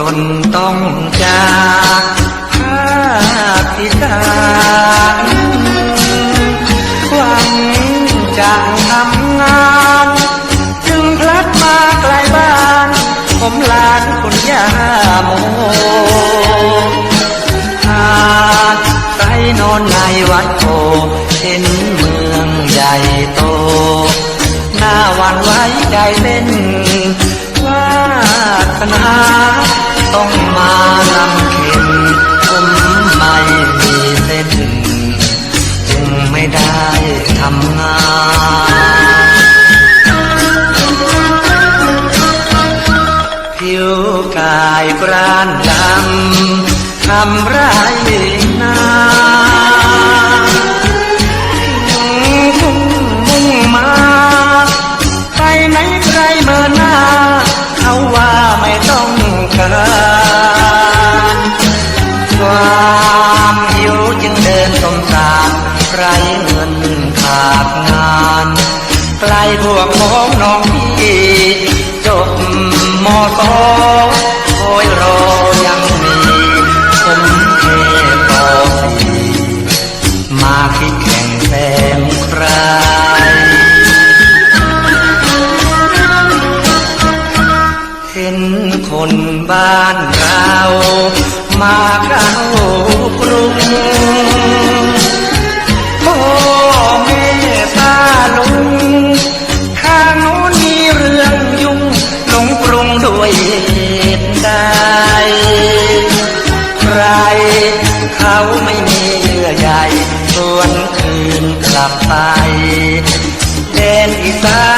จนต้องจากภาคอีสานหวังจะทำงาน จึงพลัดมาไกลบ้าน ผมลานคุณยาโมอาใครนอนในวัดโพเห็นเมืองใหญ่โต หน้าหวันไหว้ใจเต้นวาสนาายกรานดำทำไรนาทุ่งทุ่งมุ่งมาไปไหนใครเมื่อหน้าเขาว่าไม่ต้องการความหิวจึงเดินสมสารไรเงินขาดงานไกลพวกพ้องน้องพี่จบมอสอค บ้านเรามาเข้ากรุงพ่อแม่ตาลุงข้างโน้นมีเรื่องยุ่งลงกรุงด้วยเหตุใดใครเขาไม่มีเรือใหญ่ส่วนคืนกลับไปแดนอีสาน